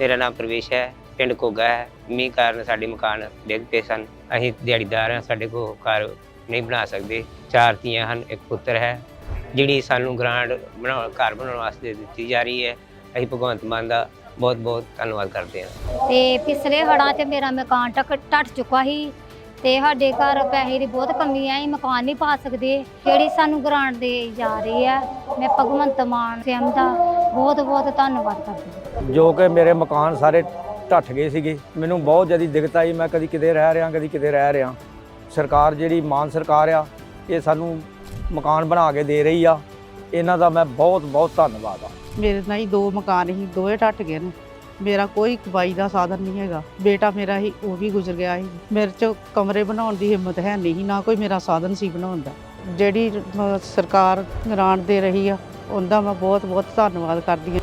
ਮੇਰਾ ਨਾਮ ਪ੍ਰਵੇਸ਼ ਹੈ, ਪਿੰਡ ਕੋਗਾ ਹੈ, ਮੀਂਹ ਕਾਰਨ ਸਾਡੇ ਮਕਾਨ ਡਿੱਗ ਪਏ ਸਨ। ਅਸੀਂ ਦਿਹਾੜੀਦਾਰ ਹਾਂ, ਸਾਡੇ ਕੋਲ ਘਰ ਨਹੀਂ ਬਣਾ ਸਕਦੇ। ਚਾਰ ਧੀਆਂ ਹਨ, ਇੱਕ ਪੁੱਤਰ ਹੈ, ਜਿਹੜੀ ਸਾਨੂੰ ਗ੍ਰਾਂਟ ਬਣਾਉਣ, ਘਰ ਬਣਾਉਣ ਵਾਸਤੇ ਦਿੱਤੀ ਜਾ ਰਹੀ ਹੈ। ਅਸੀਂ ਭਗਵੰਤ ਮਾਨ ਦਾ ਬਹੁਤ ਬਹੁਤ ਧੰਨਵਾਦ ਕਰਦੇ ਹਾਂ। ਤੇ ਪਿਛਲੇ ਹੜਾਂ 'ਚ ਮੇਰਾ ਮਕਾਨ ਟਕ, ਟੱਟ ਚੁੱਕਾ ਸੀ ਤੇ ਸਾਡੇ ਘਰ ਪੈਸੇ ਦੀ ਬਹੁਤ ਕਮੀ ਹੈ, ਅਸੀਂ ਮਕਾਨ ਨਹੀਂ ਪਾ ਸਕਦੇ। ਜਿਹੜੀ ਸਾਨੂੰ ਗ੍ਰਾਂਟ ਦੇ ਜਾ ਰਹੀ ਹੈ, ਮੈਂ ਭਗਵੰਤ ਮਾਨ, ਸਿਮ ਦਾ ਬਹੁਤ ਬਹੁਤ ਧੰਨਵਾਦ ਕਰਦੀ ਹਾਂ ਜੋ ਕਿ ਮੇਰੇ ਮਕਾਨ ਸਾਰੇ ਢੱਠ ਗਏ ਸੀਗੇ। ਮੈਨੂੰ ਬਹੁਤ ਜ਼ਿਆਦਾ ਦਿੱਕਤ ਆਈ। ਮੈਂ ਕਦੀ ਕਿਤੇ ਰਹਿ ਰਿਹਾ ਕਦੀ ਕਿਤੇ ਰਹਿ ਰਿਹਾ। ਸਰਕਾਰ ਜਿਹੜੀ ਮਾਨ ਸਰਕਾਰ ਆ ਇਹ ਸਾਨੂੰ ਮਕਾਨ ਬਣਾ ਕੇ ਦੇ ਰਹੀ ਆ। ਇਹਨਾਂ ਦਾ ਮੈਂ ਬਹੁਤ ਬਹੁਤ ਧੰਨਵਾਦ ਆ। ਮੇਰੇ ਨਾਲ ਹੀ ਦੋ ਮਕਾਨ ਹੀ ਦੋਏ ਟੱਟ ਗਏ ਨੇ। ਮੇਰਾ ਕੋਈ ਕਮਾਈ ਦਾ ਸਾਧਨ ਨਹੀਂ ਹੈਗਾ। ਬੇਟਾ ਮੇਰਾ ਹੀ ਉਹ ਵੀ ਗੁਜ਼ਰ ਗਿਆ ਸੀ। ਮੇਰੇ ਚ ਕਮਰੇ ਬਣਾਉਣ ਦੀ ਹਿੰਮਤ ਹੈ ਨਹੀਂ ਨਾ ਕੋਈ ਮੇਰਾ ਸਾਧਨ ਸੀ ਬਣਾਉਣ ਦਾ। ਜਿਹੜੀ ਅਹ, ਸਰਕਾਰ ਗ੍ਰਾਂਟ ਦੇ ਰਹੀ ਆ ਉਹਦਾ ਮੈਂ ਬਹੁਤ ਬਹੁਤ ਧੰਨਵਾਦ ਕਰਦੀ ਹਾਂ।